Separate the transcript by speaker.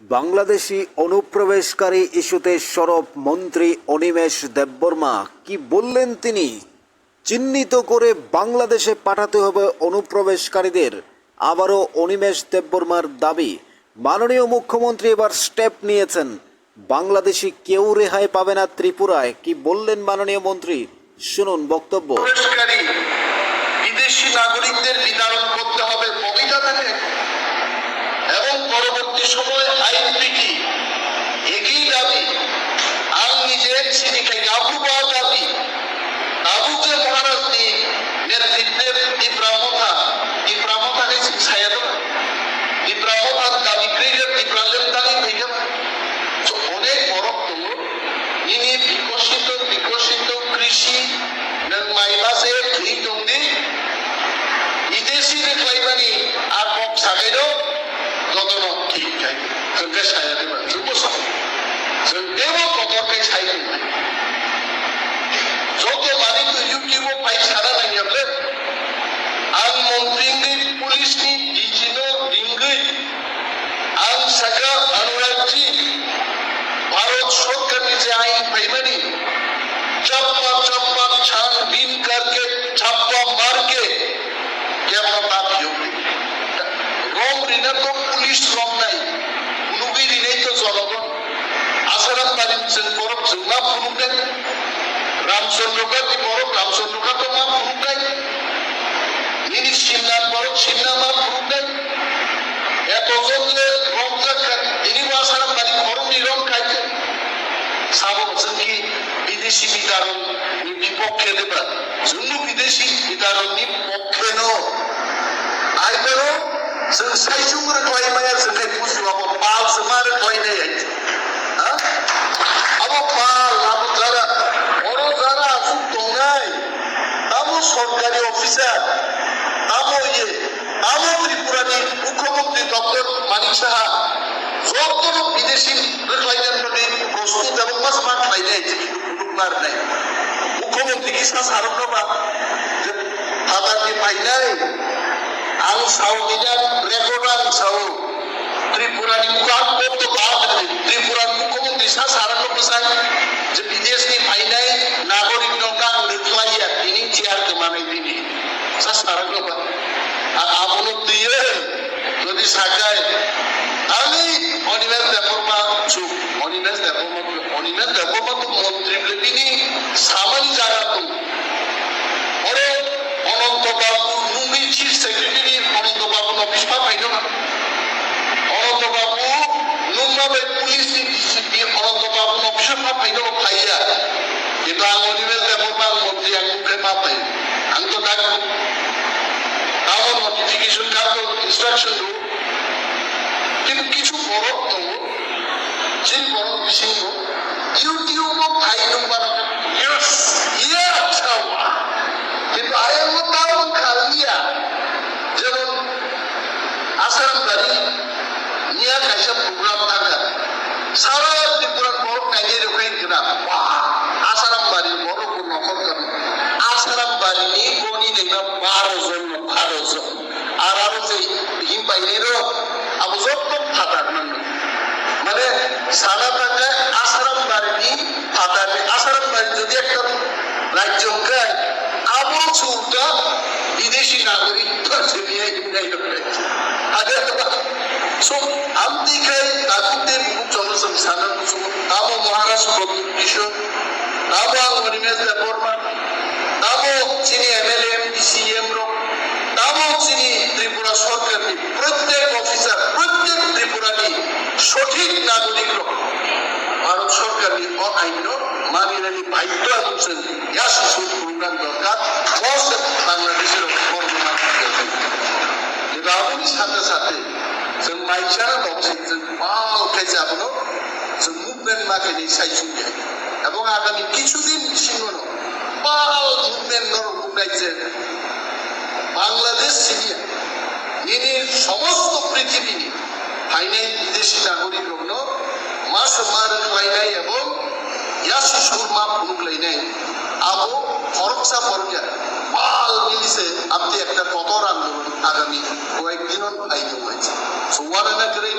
Speaker 1: বাংলাদেশি অনুপ্রবেশকারী ইস্যুতে সরব মন্ত্রী অনিমেষ দেববর্মা কি বললেন তিনি? চিহ্নিত করে বাংলাদেশে পাঠাতে হবে অনুপ্রবেশকারীদের। আবারও অনিমেষ দেববর্মার দাবি। মাননীয় মুখ্যমন্ত্রী এবার স্টেপ নিয়েছেন। বাংলাদেশি কেউ রেহাই পাবে না ত্রিপুরায়। কি বললেন মাননীয় মন্ত্রী? শুনুন বক্তব্য।
Speaker 2: বিদেশি নাগরিকদের বিতরণ করতে হবে 왜 사야 되면 죽어서 저는 빼먹고 가까이 사야 되는 যত বাড়িতে ইউটিউব পাই সারা নাই আমরা আন মন্ত্রী পুলিশ নি ডিজিন ডিঙ্গি আন সাকা অনুরাগজি ভারত সরকার যে আইন পাইমানি চপ্পা চপ্পা ছান বিন করকে ছাপ্পা মারকে, কেমন বাপ ইউপি রোম রিনা তো পুলিশ রোম নাই। আখেরাত তালিমছেন পরব না ফুরুকাই রামচন্দ্র গাতি পরব রামচন্দ্র গাতো মা ফুরুকাই ইনি সিন্না পরব সিন্না মা ফুরুকাই এতজন যে রং খান ইনি আখেরাত তালিম পরব নি রং খাইছে সাবছেন কি, বিদেশি বিতারণ বিপক্ষে দেবা জন্য বিদেশি বিতারণ বিপক্ষে ন। আইতারো जों साइसुं रोखलायनाया जोंखाय बुजिबाबो बालसोमा रोखलायनाय সরকারি অফিসার আমো ইয়ে আমো ত্রিপুরানি মুখ্যমন্ত্রী ডক্টর মানিক সাহা। যত বিদেশি ফাইনাল প্রতি প্রস্তুত মুখ্যমন্ত্রী হারানো পেশায় যে নৌকা নিকলাইয়া তিনি চেয়ার কে মানে তিনি সাসারান লোক আর আপন দিয়ে যদি আমি অনিমেষ অনিমেষ অনিমেষ তো মন্ত্রী বলে তিনি সামান জায়গা অফিস পা পাইল পাইয়া কিন্তু আং অনিমেষ দেবর্মা মন্ত্রী আং মুখে পা পাই আং তো ডাকবো আমার নোটিফিকেশন কার্ড ইনস্ট্রাকশন দেবো কিন্তু কিছু বড় তো যে বড় বিষয় ইউটিউব ফাইল নম্বর ইয়েস ইয়েস কিন্তু আয়ের তাও খালিয়া যেমন আসাম গাড়ি নিয়ে কাইসা প্রোগ্রাম থাকা সারা আবু যত ফাটার মানে সারা টাকায় আসারাম বাড়ি ফাটার আসারাম বাড়ি যদি একটা রাজ্য গায় আবু চুলটা বিদেশি নাগরিক নিয়ে হিমগাই রয়েছে আগে So, amti kay takute buku cholo sa misana kuso amo Maharashtra বিশ্ব amo ang Marines de চিনি এমএলএ এমপি সিএম র চিনি ত্রিপুরা সরকার প্রত্যেক অফিসার প্রত্যেক ত্রিপুরানি সঠিক নাগরিক র ভারত সরকারনি অআইন মানিরানি বাধ্য আছেন ইয়া শিশু প্রোগ্রাম দরকার বস বাংলাদেশের বর্ণনা কিন্তু আপনি সাথে সাথে जों माइसारा दंसै जों मावखाय যাবনো जों মুভমেন্ট মাকে সাইসুঙ্গে এবং আগামী কিছুদিন সিংহন পাল মুভমেন্ট নরগুনাইছে বাংলাদেশ সিরিয়া ইনি সমস্ত পৃথিবী ফাইনাই বিদেশি নাগরিক হল মাস মার লাইনাই এবং ইয়া শিশুর মা সুরমা পুনুকলাইনাই আবো ফরকসা ফরকিয়া পাল মিলিছে, আপনি একটা কতর আন্দোলন আগামী কয়েকদিন আইন হয়েছে। সুওয়ানা করে